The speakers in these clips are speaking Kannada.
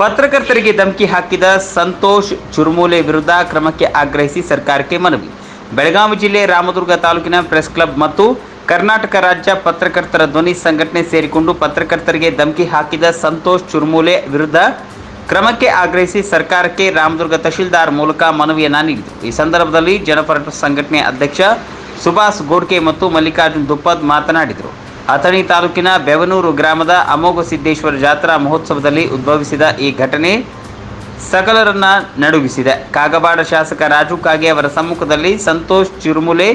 ಪತ್ರಕರ್ತರಿಗೆ ಧಮಕಿ ಹಾಕಿದ ಸಂತೋಷ್ ಚುರುಮೂಲೆ ವಿರುದ್ಧ ಕ್ರಮಕ್ಕೆ ಆಗ್ರಹಿಸಿ ಸರ್ಕಾರಕ್ಕೆ ಮನವಿ. ಬೆಳಗಾವಿ ಜಿಲ್ಲೆ ರಾಮದುರ್ಗ ತಾಲೂಕಿನ ಪ್ರೆಸ್ ಕ್ಲಬ್ ಮತ್ತು ಕರ್ನಾಟಕ ರಾಜ್ಯ ಪತ್ರಕರ್ತರ ಧ್ವನಿ ಸಂಘಟನೆ ಸೇರಿಕೊಂಡು ಪತ್ರಕರ್ತರಿಗೆ ಧಮಕಿ ಹಾಕಿದ ಸಂತೋಷ್ ಚುರುಮೂಲೆ ವಿರುದ್ಧ ಕ್ರಮಕ್ಕೆ ಆಗ್ರಹಿಸಿ ಸರ್ಕಾರಕ್ಕೆ ರಾಮದುರ್ಗ ತಹಶೀಲ್ದಾರ್ ಮೂಲಕ ಮನವಿಯನ್ನು ನೀಡಿದರು. ಈ ಸಂದರ್ಭದಲ್ಲಿ ಜನಪರ ಸಂಘಟನೆ ಅಧ್ಯಕ್ಷ ಸುಭಾಷ್ ಗೋಡ್ಕೆ ಮತ್ತು ಮಲ್ಲಿಕಾರ್ಜುನ್ ದುಪ್ಪದ್ ಮಾತನಾಡಿದರು. ಅಥಣಿ ತಾಲೂಕಿನ ಬೆವನೂರು ಗ್ರಾಮದ ಅಮೋಘ ಸಿದ್ದೇಶ್ವರ ಜಾತ್ರಾ ಮಹೋತ್ಸವದಲ್ಲಿ ಉದ್ಭವಿಸಿದ ಈ ಘಟನೆ ಸಕಲರನ್ನ ನಡುಗಿಸಿದೆ. ಕಾಗವಾಡ ಶಾಸಕ ರಾಜು ಕಾಗೆ ಅವರ ಸಮ್ಮುಖದಲ್ಲಿ ಸಂತೋಷ್ ಚಿರುಮುಲೆ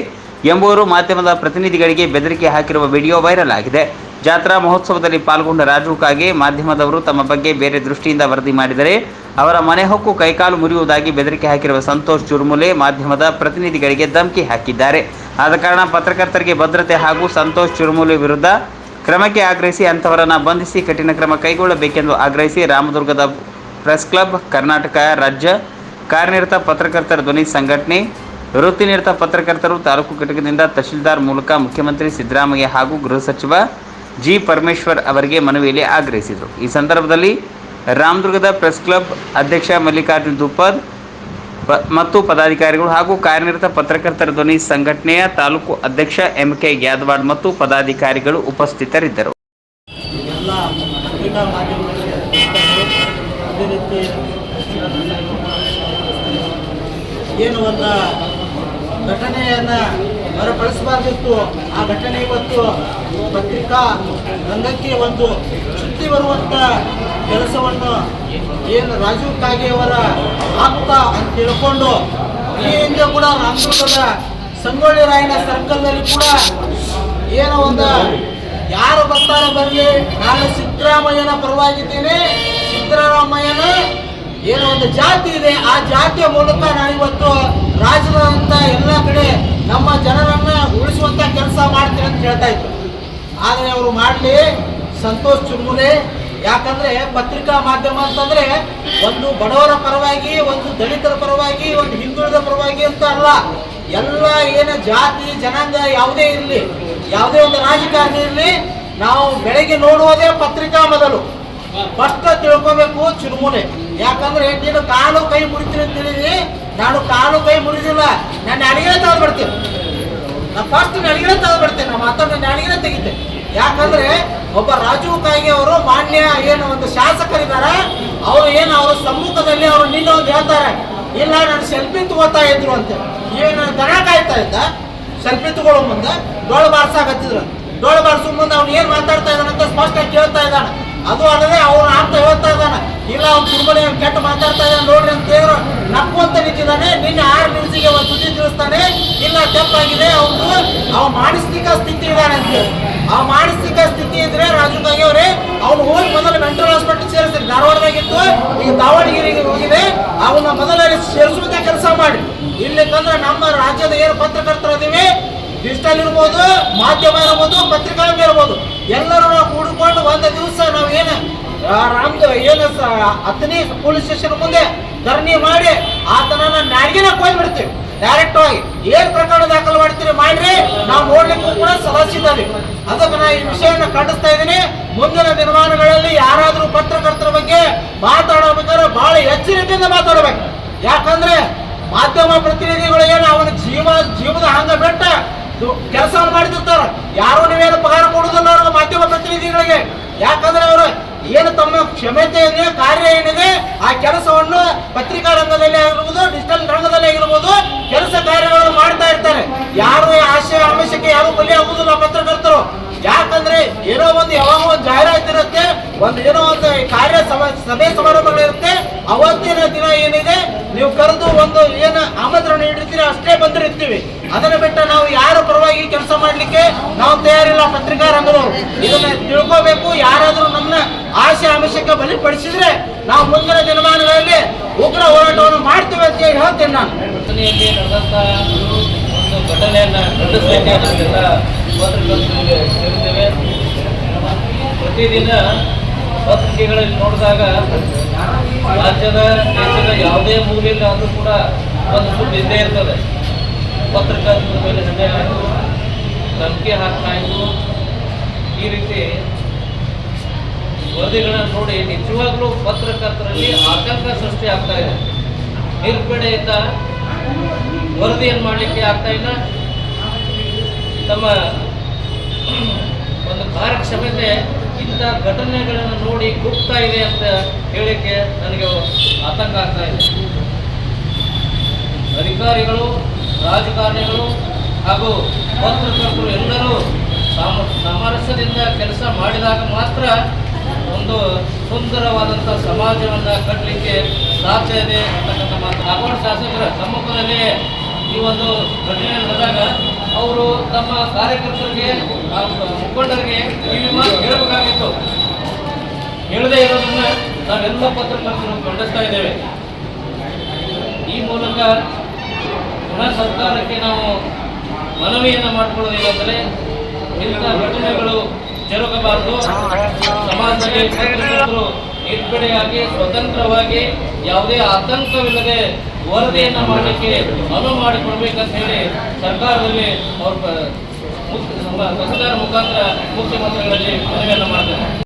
ಎಂಬುವರು ಮಾಧ್ಯಮದ ಪ್ರತಿನಿಧಿಗಳಿಗೆ ಬೆದರಿಕೆ ಹಾಕಿರುವ ವಿಡಿಯೋ ವೈರಲ್ ಆಗಿದೆ. ಜಾತ್ರಾ ಮಹೋತ್ಸವದಲ್ಲಿ ಪಾಲ್ಗೊಂಡ ರಾಜು ಕಾಗೆ ಮಾಧ್ಯಮದವರು ತಮ್ಮ ಬಗ್ಗೆ ಬೇರೆ ದೃಷ್ಟಿಯಿಂದ ವರದಿ ಮಾಡಿದರೆ ಅವರ ಮನೆ ಹಕ್ಕು ಕೈಕಾಲು ಮುರಿಯುವುದಾಗಿ ಬೆದರಿಕೆ ಹಾಕಿರುವ ಸಂತೋಷ್ ಚುರುಮುಲೆ ಮಾಧ್ಯಮದ ಪ್ರತಿನಿಧಿಗಳಿಗೆ ಧಮಕಿ ಹಾಕಿದ್ದಾರೆ. ಆದ ಕಾರಣ ಪತ್ರಕರ್ತರಿಗೆ ಭದ್ರತೆ ಹಾಗೂ ಸಂತೋಷ್ ಚುರುಮೂಲಿ ವಿರುದ್ಧ ಕ್ರಮಕ್ಕೆ ಆಗ್ರಹಿಸಿ ಅಂಥವರನ್ನು ಬಂಧಿಸಿ ಕಠಿಣ ಕ್ರಮ ಕೈಗೊಳ್ಳಬೇಕೆಂದು ಆಗ್ರಹಿಸಿ ರಾಮದುರ್ಗದ ಪ್ರೆಸ್ ಕ್ಲಬ್, ಕರ್ನಾಟಕ ರಾಜ್ಯ ಕಾರ್ಯನಿರತ ಪತ್ರಕರ್ತರ ಧ್ವನಿ ಸಂಘಟನೆ ವೃತ್ತಿನಿರತ ಪತ್ರಕರ್ತರು ತಾಲೂಕು ಘಟಕದಿಂದ ತಹಶೀಲ್ದಾರ್ ಮೂಲಕ ಮುಖ್ಯಮಂತ್ರಿ ಸಿದ್ದರಾಮಯ್ಯ ಹಾಗೂ ಗೃಹ ಸಚಿವ ಜಿ ಪರಮೇಶ್ವರ್ ಅವರಿಗೆ ಮನವಿಯಲ್ಲಿ ಆಗ್ರಹಿಸಿದರು. ಈ ಸಂದರ್ಭದಲ್ಲಿ ರಾಮದುರ್ಗದ ಪ್ರೆಸ್ ಕ್ಲಬ್ ಅಧ್ಯಕ್ಷ ಮಲ್ಲಿಕಾರ್ಜುನ್ ದುಪ್ಪದ್ ಮತ್ತು ಪದಾಧಿಕಾರಿಗಳು ಹಾಗೂ ಕಾರ್ಯನಿರತ ಪತ್ರಕರ್ತರ ಧ್ವನಿ ಸಂಘಟನೆಯ ತಾಲೂಕು ಅಧ್ಯಕ್ಷ ಎಂ ಕೆ ಗ್ಯಾದವಾಡ್ ಮತ್ತು ಪದಾಧಿಕಾರಿಗಳು ಉಪಸ್ಥಿತರಿದ್ದರು. ಏನು ಒಂದು ಘಟನೆಯನ್ನು ಮರುಕಳಿಸಬಾರ್ದಿತ್ತು ಆ ಘಟನೆ ಇವತ್ತು ಪತ್ರಿಕಾ ರಂಗಕ್ಕೆ ಒಂದು ಸುತ್ತಿ ಬರುವಂಥ ಕೆಲಸವನ್ನು ಏನು ರಾಜೀವ್ ಕಾಗೆಯವರ ಆಪ್ತ ಅಂತ ತಿಳ್ಕೊಂಡು ಈ ಹಿಂದೆ ಕೂಡ ರಾಮದುರ್ಗದ ಸಂಗೊಳ್ಳಿ ರಾಯನ ಸರ್ಕಲ್ನಲ್ಲಿ ಕೂಡ ಏನೋ ಒಂದು ಯಾರು ಬರ್ತಾರೆ ಬರಲಿ ನಾನು ಸಿದ್ದರಾಮಯ್ಯನ ಪರವಾಗಿದ್ದೇನೆ, ಸಿದ್ದರಾಮಯ್ಯನ ಏನೋ ಒಂದು ಜಾತಿ ಇದೆ, ಆ ಜಾತಿಯ ಮೂಲಕ ನಾನು ಇವತ್ತು ರಾಜ್ಯದಂತ ಎಲ್ಲ ಕಡೆ ನಮ್ಮ ಜನರನ್ನ ಉಳಿಸುವಂತ ಕೆಲಸ ಮಾಡ್ತೀನಿ ಅಂತ ಹೇಳ್ತಾ ಇದ್ರು. ಆದರೆ ಅವರು ಮಾಡಲಿ, ಸಂತೋಷ್ ಚುರ್ಮುಲೆ ಯಾಕಂದ್ರೆ ಪತ್ರಿಕಾ ಮಾಧ್ಯಮ ಅಂತಂದ್ರೆ ಒಂದು ಬಡವರ ಪರವಾಗಿ, ಒಂದು ದಲಿತರ ಪರವಾಗಿ, ಒಂದು ಹಿಂದುಳಿದ ಪರವಾಗಿ ಅಂತ ಅಲ್ಲ. ಎಲ್ಲ ಏನ ಜಾತಿ, ಜನಾಂಗ ಯಾವುದೇ ಇರಲಿ, ಯಾವುದೇ ಒಂದು ರಾಜಕಾರಣಿ ಇರಲಿ, ನಾವು ಬೆಳಗ್ಗೆ ನೋಡುವುದೇ ಪತ್ರಿಕಾ ಮೊದಲು. ಫಸ್ಟ್ ತಿಳ್ಕೊಬೇಕು ಚುರುಮುನೆ. ಯಾಕಂದ್ರೆ ನೀನು ಕಾಲು ಕೈ ಮುರಿತೀನಿ ಅಂತ ಹೇಳಿದಿ ನಾನು ಕಾಲು ಕೈ ಮುರಿದಿಲ್ಲ. ನಾನು ಅಡಿಗೆ ತೆಗೆದು ಬಿಡ್ತೀನಿ ನಾನು ಫಸ್ಟ್ ನಡಿಗೆ ತೆಗೆದು ಬಿಡ್ತೇನೆ ಮಾತಾಡ ನನ್ನ ಅಡಿಗೆ ತೆಗಿತೆ. ಯಾಕಂದ್ರೆ ಒಬ್ಬ ರಾಜೀವ್ ಕಾಗೆ ಅವರು ಮಾನ್ಯ ಏನು ಒಂದು ಶಾಸಕರಿದ್ದಾರೆ, ಅವರು ಏನು ಅವರ ಸಮ್ಮುಖದಲ್ಲಿ ಅವರು ಒಂದು ಹೇಳ್ತಾರೆ. ಇಲ್ಲ, ನಾನು ಸೆಲ್ಫಿ ತಗೋತಾ ಇದ್ರು ಅಂತ. ಏನು ದನ ಕಾಯ್ತಾ ಇದ್ದ? ಸೆಲ್ಫಿ ತಗೊಳ್ಳೋ ಮುಂದೆ ಡೋಳು ಬಾರ್ಸಾಕತ್ತಿದ್ರು ಡೋಳು ಬಾರ್ಸೋ ಮುಂದೆ ಅವ್ನು ಏನ್ ಮಾತಾಡ್ತಾ ಇದ್ದಾನಂತ ಸ್ಪಷ್ಟ ಕೇಳ್ತಾ ಇದ್ದಾನೆ. ಅದು ಅಲ್ಲದೆ ಅವನು ಅಂತ ಹೇಳ್ತಾ ಇದ್ದಾನೆ. ಇಲ್ಲ, ಅವ್ನು ತುಂಬನೇ ಕೆಟ್ಟ ಮಾತಾಡ್ತಾ ಇದ್ದಾನೆ ನೋಡ್ರಿ ಅಂತ ದೇವರು ನಕ್ಕುವಂತ ನಿಂತಿದ್ದಾನೆ. ನಿನ್ನ ಆರು ನಿಮಿಷಕ್ಕೆ ಒಂದು ಸುದ್ದಿ ತಿಳಿಸ್ತಾನೆ. ಇಲ್ಲ, ತಪ್ಪಾಗಿದೆ ಅವನು ಅವ ಮಾನಸಿಕ ಸ್ಥಿತಿ ಇದ್ದಾನೆ ಅಂತ ಆ ಮಾನಸಿಕ ಸ್ಥಿತಿ ಇದ್ರೆ ರಾಜು ಅವರೇ, ಅವನು ಹೋಗಿ ಮೊದಲು ಮೆಂಟಲ್ ಹಾಸ್ಪಿಟಲ್ ಸೇರಿಸ್ತಾರೆ ಧಾರವಾಡದಾಗಿತ್ತು, ಈಗ ದಾವಣಗೆರೆಗೆ ಹೋಗಿದೆ. ಅವನ ಮೊದಲಲ್ಲಿ ಸೇರಿಸುವಂತ ಕೆಲಸ ಮಾಡಿ. ಇಲ್ಲಿ ತಂದ್ರೆ ನಮ್ಮ ರಾಜ್ಯದ ಏನು ಪತ್ರಕರ್ತರ ಅದೀವಿ? ಡಿಜಿಟಲ್ ಇರ್ಬೋದು, ಮಾಧ್ಯಮ ಇರ್ಬೋದು ಪತ್ರಿಕಾ ಇರ್ಬೋದು. ಎಲ್ಲರೂ ಕೂಡಿಕೊಂಡು ಒಂದು ದಿವಸ ನಾವು ಏನು ರಾಮ್ದು ಏನು ಹತ್ತನೇ ಪೊಲೀಸ್ ಸ್ಟೇಷನ್ ಮುಂದೆ ಧರಣಿ ಮಾಡಿ ಆತನನ್ನ ನಾಡಿಗೆನ ಕೊಯ್ ಬಿಡ್ತೀವಿ. ಡೈರೆಕ್ಟ್ ಆಗಿ ಏನ್ ಪ್ರಕರಣ ದಾಖಲು ಮಾಡ್ತೀರಿ, ಮಾಡ್ರಿ. ನಾವು ನೋಡ್ಲಿಕ್ಕೂ ಕೂಡ ಸದಸ್ಯದಲ್ಲಿ ಅದಕ್ಕೆ ನಾ ಈ ವಿಷಯವನ್ನು ಖಂಡಿಸ್ತಾ ಇದ್ದೀನಿ. ಮುಂದಿನ ದಿನಮಾನಗಳಲ್ಲಿ ಯಾರಾದ್ರೂ ಪತ್ರಕರ್ತರ ಬಗ್ಗೆ ಮಾತಾಡಬೇಕಾದ್ರೆ ಬಹಳ ಎಚ್ಚರಿಕೆಯಿಂದ ಮಾತಾಡಬೇಕು. ಯಾಕಂದ್ರೆ ಮಾಧ್ಯಮ ಪ್ರತಿನಿಧಿಗಳು ಏನು ಅವನ ಜೀವ, ಜೀವದ ಹಂಗ ಬೆಟ್ಟ ಕೆಲಸ ಮಾಡ್ತಿರ್ತಾರ. ಯಾರು ನೀವೇನು ಪಗಾರ ಕೊಡುದಿಲ್ಲ ಮಾಧ್ಯಮ ಪ್ರತಿನಿಧಿಗಳಿಗೆ. ಯಾಕಂದ್ರೆ ಅವರು ಏನು ತಮ್ಮ ಕ್ಷಮತೆ ಕಾರ್ಯ ಏನಿದೆ, ಆ ಕೆಲಸವನ್ನು ಪತ್ರಿಕಾ ರಂಗದಲ್ಲಿ ಆಗಿರ್ಬೋದು ಡಿಜಿಟಲ್ ರಂಗದಲ್ಲಿ ಆಗಿರ್ಬೋದು, ಕೆಲಸ ಕಾರ್ಯಗಳನ್ನು ಮಾಡ್ತಾ ಇರ್ತಾರೆ. ಯಾರು ಆಶಯ ಆಮಿಷಕ್ಕೆ ಯಾರು ಬಲಿ ಆಗುದಿಲ್ಲ ಪತ್ರಕರ್ತರು. ಯಾಕಂದ್ರೆ ಏನೋ ಒಂದು ಯಾವಾಗ ಒಂದು ಜಾಹೀರಾತು ಇರುತ್ತೆ, ಒಂದು ಏನೋ ಒಂದು ಕಾರ್ಯ ಸಭೆ ಸಭೆ ಸಮಾರಂಭಗಳಿರುತ್ತೆ ಅವತ್ತಿನ ದಿನ ಏನಿದೆ, ನೀವು ಕರೆದು ಒಂದು ಏನು ಆಮಂತ್ರಣ ನೀಡಿರ್ತೀರಿ ಅಷ್ಟೇ ಬಂದಿರ್ತೀವಿ. ಅದನ್ನ ಬಿಟ್ಟ ನಾವು ಯಾರ ಪರವಾಗಿ ಕೆಲಸ ಮಾಡ್ಲಿಕ್ಕೆ ನಾವು ತಯಾರಿಲ್ಲ ಪತ್ರಿಕಾ ರಂಗದವರು. ಇದನ್ನ ತಿಳ್ಕೋಬೇಕು, ಯಾರಾದ್ರೂ ನಮ್ಮನ್ನ ಆಶೆ ಆಮಿಷಕ್ಕೆ ಬಲಿಪಡಿಸಿದ್ರೆ ನಾವು ಮುಂದಿನ ದಿನಮಾನಗಳಲ್ಲಿ ಉಗ್ರ ಹೋರಾಟವನ್ನು ಮಾಡ್ತೇವೆ ಅಂತ ಹೇಳಿ ಹೇಳ್ತೇನೆ ನಾನು. ಒಂದು ಪ್ರತಿದಿನ ಪತ್ರಿಕೆಗಳಲ್ಲಿ ನೋಡಿದಾಗ ರಾಜ್ಯದ, ದೇಶದ ಯಾವುದೇ ಮೂಲೆಯಲ್ಲಿ ಆದರೂ ಕೂಡ ಒಂದು ಸುದ್ದಿ ಇದ್ದೇ ಇರ್ತದೆ. ಪತ್ರಕರ್ತರ ಮೇಲೆ ಹಲ್ಲೆ ಆಯಿತು, ಧಮಕಿ ಇತ್ತು ಈ ರೀತಿ ವರದಿಗಳನ್ನು ನೋಡಿ ನಿಜವಾಗ್ಲೂ ಪತ್ರಕರ್ತರಲ್ಲಿ ಆತಂಕ ಸೃಷ್ಟಿ ಆಗ್ತಾ ಇದೆ. ನಿರ್ಪಡೆಯಿಂದ ವರದಿಯನ್ನು ಮಾಡಲಿಕ್ಕೆ ಆಗ್ತಾ ಇಲ್ಲ. ತಮ್ಮ ಒಂದು ಕಾರ್ಯಕ್ಷಮತೆ ಇಂಥ ಘಟನೆಗಳನ್ನು ನೋಡಿ ಕುಗ್ತಾ ಇದೆ ಅಂತ ಹೇಳಲಿಕ್ಕೆ ನನಗೆ ಆತಂಕ ಆಗ್ತಾ ಇದೆ. ಅಧಿಕಾರಿಗಳು, ರಾಜಕಾರಣಿಗಳು ಹಾಗೂ ಪತ್ರಕರ್ತರು ಎಲ್ಲರೂ ಸಾಮ, ಸಾಮರಸ್ಯದಿಂದ ಕೆಲಸ ಮಾಡಿದಾಗ ಮಾತ್ರ ಒಂದು ಸುಂದರವಾದಂಥ ಸಮಾಜವನ್ನು ಕಟ್ಟಲಿಕ್ಕೆ ಸಾಧ್ಯ ಇದೆ ಅಂತಕ್ಕಂಥ ಮಾತು. ಕಾಗೋಡು ಶಾಸಕರ ಸಮ್ಮುಖದಲ್ಲಿ ಈ ಒಂದು ಘಟನೆ ನಡೆದಾಗ ಅವರು ತಮ್ಮ ಕಾರ್ಯಕರ್ತರಿಗೆ ಮುಖಂಡರಿಗೆ ಈ ಮಾತು ಹೇಳಬೇಕಾಗಿತ್ತು ಹೇಳದೇ ಇರೋದನ್ನ ನಾವೆಲ್ಲ ಪತ್ರಕರ್ತರು ಖಂಡಿಸ್ತಾ ಇದ್ದೇವೆ. ಈ ಮೂಲಕ ಪುನಃ ಸರ್ಕಾರಕ್ಕೆ ನಾವು ಮನವಿಯನ್ನು ಮಾಡಿಕೊಳ್ಳೋದೇನೆಂದರೆ ಇಂಥ ಘಟನೆಗಳು ಜರುಗಬಾರದು. ಸಮಾಜದಲ್ಲಿ ನಿರ್ಬಿಡೆಯಾಗಿ ಸ್ವತಂತ್ರವಾಗಿ ಯಾವುದೇ ಆತಂಕವಿಲ್ಲದೆ ವರದಿಯನ್ನು ಮಾಡಲಿಕ್ಕೆ ಅನುವು ಮಾಡಿಕೊಡ್ಬೇಕಂತ ಹೇಳಿ ಸರ್ಕಾರದಲ್ಲಿ ಅವರು ಮುಖಾಂತರ ಮುಖ್ಯಮಂತ್ರಿಗಳಲ್ಲಿ ಮನವಿಯನ್ನು ಮಾಡ್ತಾರೆ.